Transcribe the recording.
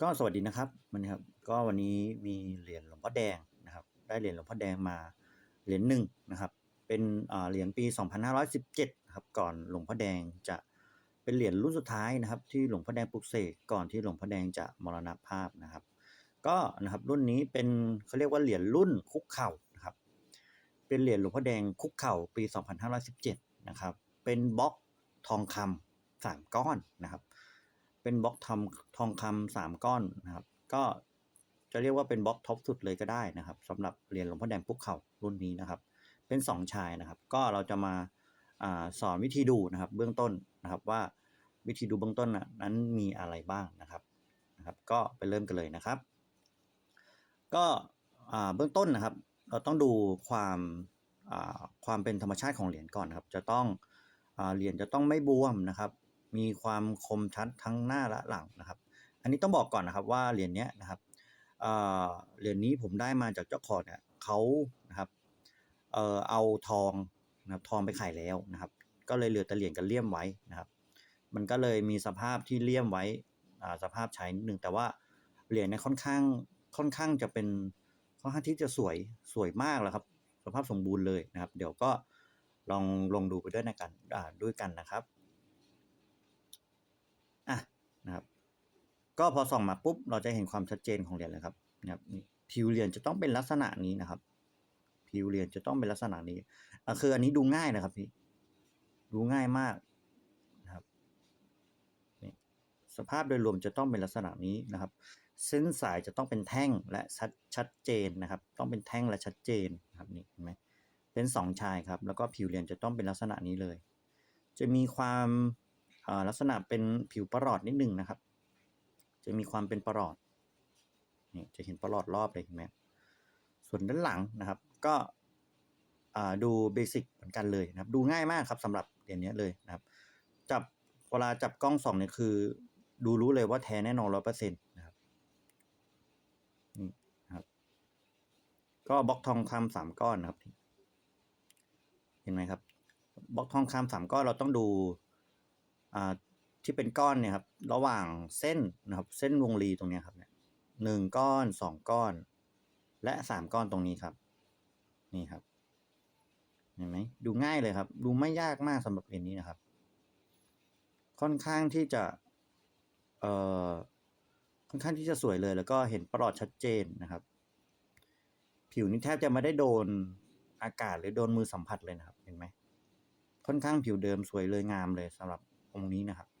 ก็สวัสดีนะครับวันนี้ครับ ก็วันนี้มีเหรียญหลวงพ่อแดงนะครับ ได้เหรียญหลวงพ่อแดงมาเหรียญหนึ่งนะครับ เป็นอ่าเหรียญปี 2517นะครับก่อนหลวงพ่อแดงจะเป็นเหรียญรุ่นสุดท้ายนะครับ ที่หลวงพ่อแดงปลุกเสกก่อนที่หลวงพ่อแดงจะมรณภาพนะครับ ก็นะครับรุ่นนี้เป็นเขาเรียกว่าเหรียญรุ่นคุกเข่านะครับ เป็นเหรียญหลวงพ่อแดงคุกเข่าปี 2517นะครับ เป็นบล็อกทองคำสามก้อนนะครับ เป็นบล็อกทำทองคำสามก้อนนะครับ ก็จะเรียกว่าเป็นบล็อกท็อปสุดเลยก็ได้นะครับสำหรับเหรียญหลวงพ่อแดงคุกเข่ารุ่นนี้นะครับ เป็นสองชายนะครับ ก็เราจะมาอสอนวิธีดูนะครับ เบื้องต้นนะครับว่าวิธีดูเบื้องต้นนั้นมีอะไรบ้างนะครับนะครับ ก็ไปเริ่มกันเลยนะครับ ก็เบื้องต้นนะครับ เราต้องดูความความเป็นธรรมชาติของเหรียญก่อนนะครับ จะต้องเหรียญจะต้องไม่บวมนะครับ มีความคมชัดทั้งหน้าและหลังนะครับ อันนี้ต้องบอกก่อนนะครับว่าเหรียญเนี้ยนะครับเเหรียญนี้ผมได้มาจากเจ้าของเนี่ยเขานะครับเออเอาทองนะครับทองไปขายแล้วนะครับ ก็เลยเหลือแต่เหรียญกับเลี่ยมไว้นะครับ มันก็เลยมีสภาพที่เลี่ยมไว้สภาพใช้นิดนึงแต่ว่าเหรียญเนี่ยค่อนข้างค่อนข้างจะเป็นค่อนข้างที่จะสวยสวยมากแล้วครับ สภาพสมบูรณ์เลยนะครับ เดี๋ยวก็ลองลองดูไปด้วยนะกันด้วยกันนะครับ นะครับ ก็พอส่องมาปุ๊บเราจะเห็นความชัดเจนของเหรียญเลยครับนะครับผิวเหรียญจะต้องเป็นลักษณะนี้นะครับ ผิวเหรียญจะต้องเป็นลักษณะนี้คืออันนี้ดูง่ายนะครับพี่ดูง่ายมากนะครับนี่สภาพโดยรวมจะต้องเป็นลักษณะนี้นะครับ เส้นสายจะต้องเป็นแท่งและชัดชัดเจนนะครับ ต้องเป็นแท่งและชัดเจนนะครับนี่เห็นไหมเป็นสองชายครับ แล้วก็ผิวเหรียญจะต้องเป็นลักษณะนี้เลย จะมีความ ลักษณะเป็นผิวประหลอดนิดนึงนะครับ จะมีความเป็นประหลอดนี่จะเห็นประหลอดรอบเลยเห็นไหมส่วนด้านหลังนะครับ ก็ดูเบสิกเหมือนกันเลยนะครับ ดูง่ายมากครับสำหรับเหรียญนี้เลยนะครับ จับเวลาจับกล้องสองเนี่ยคือ ดูรู้เลยว่าแท้แน่นอนร้อยเปอร์เซ็นต์นะครับนี่นะครับก็บล็อกทองคำสามก้อนนะครับ เห็นไหมครับบล็อกทองคำสามก้อนเราต้องดู ที่เป็นก้อนเนี่ยครับระหว่างเส้นนะครับเส้นวงรีตรงนี้ครับเนี่ยหนึ่งก้อนสองก้อน และสามก้อนตรงนี้ครับ นี่ครับเห็นไหมดูง่ายเลยครับ ดูไม่ยากมากสำหรับเรียญนี้นะครับ ค่อนข้างที่จะเอ่อค่อนข้างที่จะสวยเลย แล้วก็เห็นประหลอดชัดเจนนะครับ ผิวนี่แทบจะไม่ได้โดนอากาศหรือโดนมือสัมผัสเลยนะครับ เห็นไหมค่อนข้างผิวเดิมสวยเลยงามเลยสำหรับ องค์นี้นะครับ